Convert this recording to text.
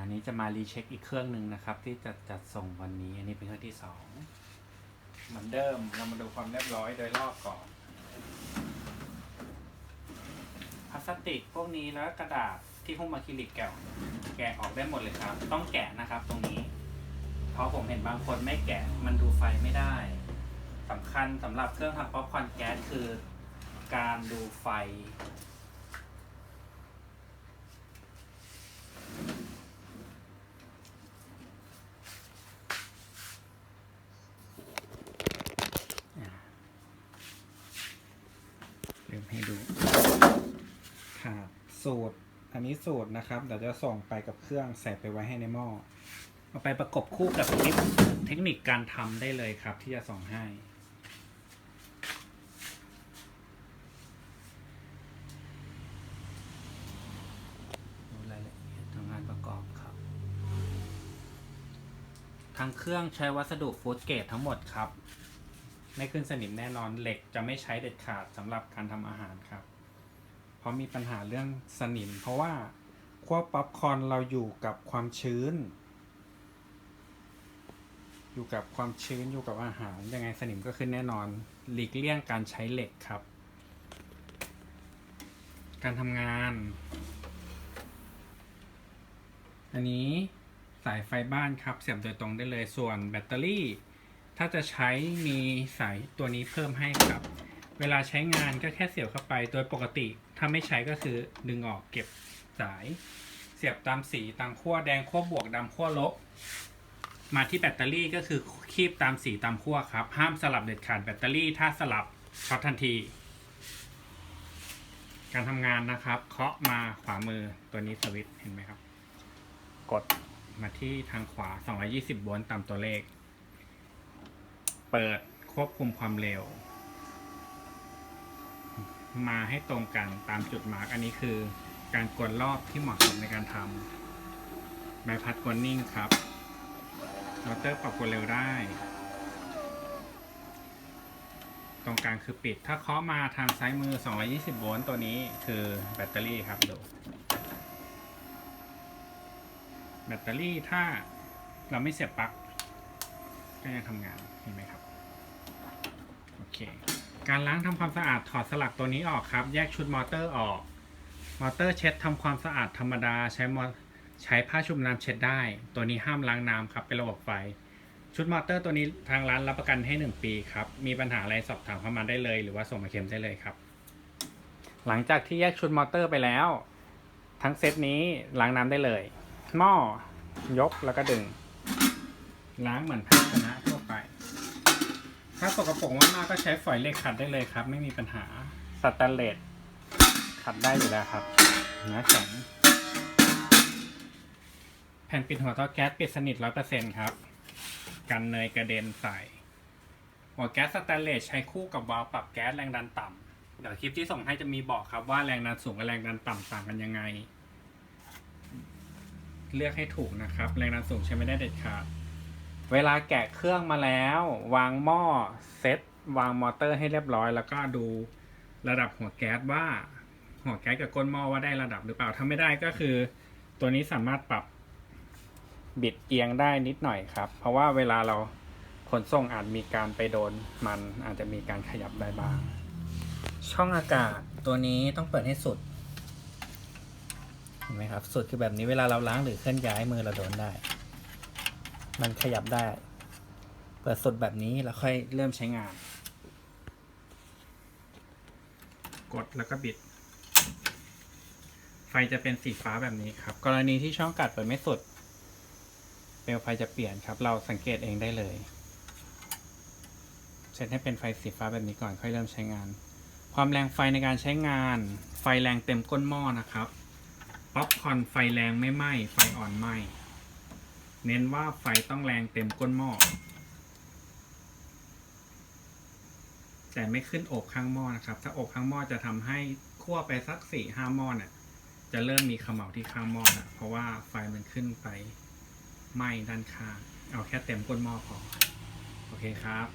อันนี้จะมารีเช็คอีกเครื่องหนึ่งนะครับ ที่จะจัดส่งวันนี้ อันนี้เป็นเครื่องที่สองเหมือนเดิมเรามาดูความเรียบร้อยโดยรอบก่อนพลาสติกพวกนี้แล้วกระดาษที่หุ้มอะคริลิกแกะแกะออกได้หมดเลยครับ ต้องแกะนะครับตรงนี้ เพราะผมเห็นบางคนไม่แกะมันดูไฟไม่ได้สำคัญสำหรับเครื่องทำป๊อปคอร์นแก๊สคือ การดูไฟ ลืมให้ดูครับ สูตร อันนี้สูตรนะครับเดี๋ยวจะส่งไปกับเครื่องใส่ไปไว้ให้ในหม้อเอาไปประกบคู่กับคลิปเทคนิคการทำได้เลยครับ ที่จะส่งให้รายละเอียดทางการประกอบครับทางเครื่องใช้วัสดุฟูดเกรดทั้งหมดครับ ไม่ขึ้นสนิมแน่นอนเหล็กจะไม่ใช้เด็ดขาดสำหรับการทำอาหารครับ เพราะมีปัญหาเรื่องสนิม เพราะว่าขั้วป๊อปคอร์นเราอยู่กับความชื้น อยู่กับความชื้นอยู่กับอาหารยังไงสนิมก็ขึ้นแน่นอน หลีกเลี่ยงการใช้เหล็กครับ การทำงาน อันนี้สายไฟบ้านครับ เสียบโดยตรงได้เลยส่วนแบตเตอรี่ ถ้าจะใช้มีสายตัวนี้เพิ่มให้ครับ เวลาใช้งานก็แค่เสียบเข้าไป โดยปกติถ้าไม่ใช้ก็คือดึงออกเก็บสาย เสียบตามสีตามขั้วแดงขั้วบวกดำขั้วลบ มาที่แบตเตอรี่ก็คือคีบตามสีตามขั้วครับ ห้ามสลับเด็ดขาดแบตเตอรี่ถ้าสลับช็อตทันที การทำงานนะครับ เคาะมาขวามือตัวนี้สวิตช์เห็นไหมครับ กดมาที่ทางขวา 220 โวลต์ตามตัวเลข เปิดควบคุมความเร็ว มาให้ตรงกันตามจุดมาร์กอันนี้คือ การกดรอบที่เหมาะสมในการทำใบพัดกดนิ่งครับมอเตอร์ปรับกดเร็วได้ ตรงกลางคือปิด ถ้าเคาะมาทางซ้ายมือ 220 โวลต์ตัวนี้คือแบตเตอรี่ครับดูแบตเตอรี่ถ้าเราไม่เสียบปลั๊กก็ยังทำงานเห็นไหมครับ เค การล้างทำความสะอาดถอดสลักตัวนี้ออกครับ แยกชุดมอเตอร์ออก มอเตอร์เช็ดทำความสะอาดธรรมดาใช้มอใช้ผ้าชุบน้ำเช็ดได้ ตัวนี้ห้ามล้างน้ำครับเป็นระบบไฟ ชุดมอเตอร์ตัวนี้ทางร้านรับประกันให้ 1 ปีครับ มีปัญหาอะไรสอบถามเข้ามาได้เลย หรือว่าส่งมาเค็มได้เลยครับ หลังจากที่แยกชุดมอเตอร์ไปแล้ว ทั้งเซตนี้ล้างน้ำได้เลย หม้อยกแล้วก็ดึง ล้างเหมือนภาชนะ ถ้าสกปรกมากๆก็ใช้ฝอยเหล็กขัดได้เลยครับ ไม่มีปัญหาสแตนเลสขัดได้อยู่แล้วครับเนื้อแข็งแผ่นปิดหัวเตาแก๊สปิดสนิทร้อยเปอร์เซ็นครับ กันเนยกระเด็นใส่ หัวแก๊สสแตนเลสใช้คู่กับวาล์วปรับแก๊สแรงดันต่ำเดี๋ยวคลิปที่ส่งให้จะมีบอกครับว่าแรงดันสูงกับแรงดันต่ำต่างกันยังไง เลือกให้ถูกนะครับ แรงดันสูงใช้ไม่ได้เด็ดขาด เวลาแกะเครื่องมาแล้ว วางหม้อเซตวางมอเตอร์ให้เรียบร้อย แล้วก็ดูระดับหัวแก๊สว่า หัวแก๊สกับก้นหม้อว่าได้ระดับหรือเปล่าถ้าไม่ได้ก็คือ ตัวนี้สามารถปรับบิดเอียงได้นิดหน่อยครับ เพราะว่าเวลาเราขนส่งอาจมีการไปโดนมันอาจจะมีการขยับได้บ้าง ช่องอากาศตัวนี้ต้องเปิดให้สุดเห็นไหมครับ สุดคือแบบนี้เวลาเราล้างหรือเคลื่อนย้ายมือเราโดนได้ มันขยับได้ เปิดสดแบบนี้แล้วค่อยเริ่มใช้งาน กดแล้วก็บิด ไฟจะเป็นสีฟ้าแบบนี้ครับ กรณีที่ช่องกัดเปิดไม่สุด เปลวไฟจะเปลี่ยนครับ เราสังเกตเองได้เลยเซตให้เป็นไฟสีฟ้าแบบนี้ก่อนค่อยเริ่มใช้งาน ความแรงไฟในการใช้งาน ไฟแรงเต็มก้นหม้อนะครับป๊อปคอนไฟแรงไม่ไหม้ไฟอ่อนไหม้ เน้นว่าไฟต้องแรงเต็มก้นหม้อ แต่ไม่ขึ้นอบข้างหม้อนะครับ ถ้าอบข้างหม้อจะทำให้คั่วไปสักสี่ห้าหม้อเนี่ย จะเริ่มมีเขม่าที่ข้างหม้อนะเพราะว่าไฟมันขึ้นไปไหม้ด้านข้าง เอาแค่เต็มก้นหม้อพอ โอเคครับ